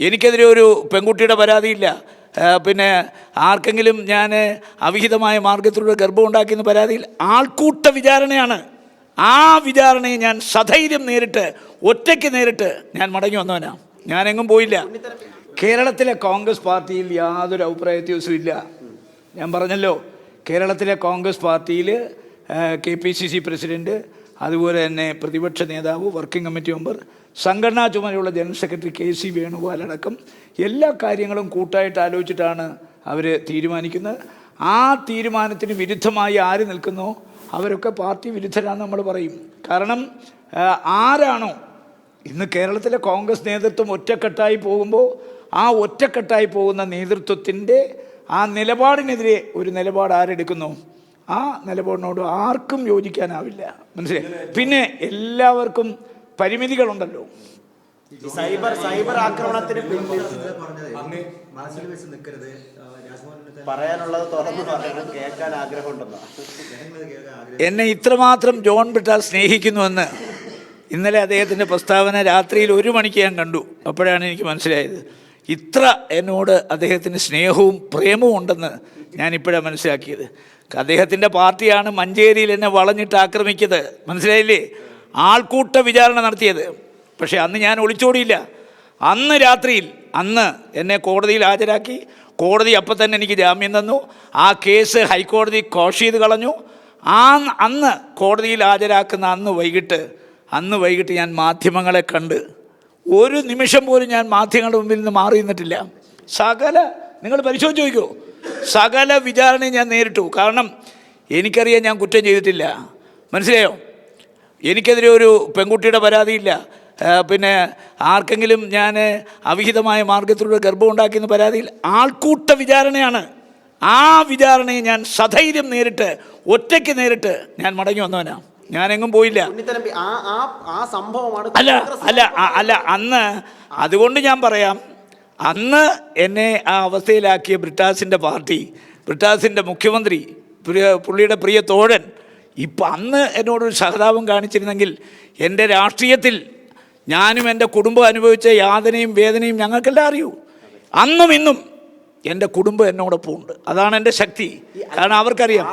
എനിക്കെതിരെ ഒരു പെൺകുട്ടിയുടെ പരാതിയില്ല. പിന്നെ ആർക്കെങ്കിലും ഞാൻ അവിഹിതമായ മാർഗത്തിലൂടെ ഗർഭം ഉണ്ടാക്കിയെന്ന പരാതിയിൽ ആൾക്കൂട്ട വിചാരണയാണ്. ആ വിചാരണയെ ഞാൻ സധൈര്യം നേരിട്ട് ഒറ്റയ്ക്ക് നേരിട്ട് ഞാൻ മടങ്ങി വന്നവനാ. ഞാനെങ്ങും പോയില്ല. കേരളത്തിലെ കോൺഗ്രസ് പാർട്ടിയിൽ യാതൊരു അഭിപ്രായ വ്യത്യാസവും ഇല്ല ഞാൻ പറഞ്ഞല്ലോ കേരളത്തിലെ Congress party K P C C president അതുപോലെ തന്നെ പ്രതിപക്ഷ നേതാവ് വർക്കിംഗ് കമ്മിറ്റി മെമ്പർ സംഘടനാ ചുമതലയുള്ള general secretary K C Venugopal അടക്കം എല്ലാ കാര്യങ്ങളും കൂട്ടായിട്ട് ആലോചിച്ചിട്ടാണ് അവർ തീരുമാനിക്കുന്നത്. ആ തീരുമാനത്തിന് വിരുദ്ധമായി ആര് നിൽക്കുന്നോ അവരൊക്കെ പാർട്ടി വിരുദ്ധരാണെന്ന് നമ്മൾ പറയും. കാരണം ആരാണോ? ഇന്ന് കേരളത്തിലെ കോൺഗ്രസ് നേതൃത്വം ഒറ്റക്കെട്ടായി പോകുമ്പോൾ ആ ഒറ്റക്കെട്ടായി പോകുന്ന നേതൃത്വത്തിന്റെ ആ നിലപാടിനെതിരെ ഒരു നിലപാട് ആരെടുക്കുന്നു? ആ നിലപാടിനോട് ആർക്കും യോജിക്കാനാവില്ല. മനസ്സിലായി? പിന്നെ എല്ലാവർക്കും പരിമിതികളുണ്ടല്ലോ. സൈബർ സൈബർ ആക്രമണത്തിന് പിന്നിൽ മനസ്സിൽ വെച്ച് നിൽക്കരുത് പറയാനുള്ളത് തുറന്നു പറയണം കേൾക്കാൻ ആഗ്രഹമുണ്ടെന്നാ. ജനങ്ങൾ കേൾക്കാൻ ആഗ്രഹിക്കുന്നു എന്നെ ഇത്രമാത്രം ജോൺ ബിട്ടാൽ സ്നേഹിക്കുന്നുവെന്ന് ഇന്നലെ അദ്ദേഹത്തിന്റെ പ്രസ്താവന രാത്രിയിൽ ഒരു മണിക്ക് ഞാൻ കണ്ടു. അപ്പോഴാണ് എനിക്ക് മനസ്സിലായത്. ഇത്ര എന്നോട് അദ്ദേഹത്തിന് സ്നേഹവും പ്രേമവും ഉണ്ടെന്ന് ഞാനിപ്പോഴാണ് മനസ്സിലാക്കിയത്. അദ്ദേഹത്തിന്റെ പാർട്ടിയാണ് മഞ്ചേരിയിൽ എന്നെ വളഞ്ഞിട്ട് ആക്രമിക്കത് മനസ്സിലായില്ലേ? ആൾക്കൂട്ട വിചാരണ നടത്തിയത്. പക്ഷേ അന്ന് ഞാൻ ഒളിച്ചോടിയില്ല. അന്ന് രാത്രിയിൽ അന്ന് എന്നെ കോടതിയിൽ ഹാജരാക്കി. കോടതി അപ്പം തന്നെ എനിക്ക് ജാമ്യം തന്നു. ആ കേസ് ഹൈക്കോടതി കോഷ് ചെയ്ത് കളഞ്ഞു. ആ അന്ന് കോടതിയിൽ ഹാജരാക്കുന്ന അന്ന് വൈകിട്ട് അന്ന് വൈകിട്ട് ഞാൻ മാധ്യമങ്ങളെ കണ്ട് ഒരു നിമിഷം പോലും ഞാൻ മാധ്യമങ്ങളുടെ മുമ്പിൽ നിന്ന് മാറി നിന്നിട്ടില്ല. സകല നിങ്ങൾ പരിശോധിച്ച് നോക്കൂ. സകല വിചാരണയും ഞാൻ നേരിട്ടു. കാരണം എനിക്കറിയാൻ ഞാൻ കുറ്റം ചെയ്തിട്ടില്ല. മനസ്സിലായോ? എനിക്കെതിരെ ഒരു പെൺകുട്ടിയുടെ പരാതിയില്ല. പിന്നെ ആർക്കെങ്കിലും ഞാൻ അവിഹിതമായ മാർഗത്തിലൂടെ ഗർഭം ഉണ്ടാക്കിയെന്ന് പരാതിയിൽ ആൾക്കൂട്ട വിചാരണയാണ്. ആ വിചാരണയെ ഞാൻ സധൈര്യം നേരിട്ട് ഒറ്റയ്ക്ക് നേരിട്ട് ഞാൻ മടങ്ങി വന്നവനാ. ഞാനെങ്ങും പോയില്ല. അല്ല അല്ല അല്ല അന്ന് അതുകൊണ്ട് ഞാൻ പറയാം. അന്ന് എന്നെ ആ അവസ്ഥയിലാക്കിയ ബ്രിട്ടാസിന്റെ പാർട്ടി ബ്രിട്ടാസിന്റെ മുഖ്യമന്ത്രി പ്രിയ പുള്ളിയുടെ പ്രിയ തോഴൻ ഇപ്പം അന്ന് എന്നോടൊരു സഹതാപം കാണിച്ചിരുന്നെങ്കിൽ എന്റെ രാഷ്ട്രീയത്തിൽ ഞാനും എന്റെ കുടുംബം അനുഭവിച്ച യാതനയും വേദനയും ഞങ്ങൾക്കെല്ലാം അറിയൂ. അന്നും ഇന്നും എന്റെ കുടുംബം എന്നോടൊപ്പം ഉണ്ട് അതാണ് എന്റെ ശക്തി. കാരണം അവർക്കറിയാം.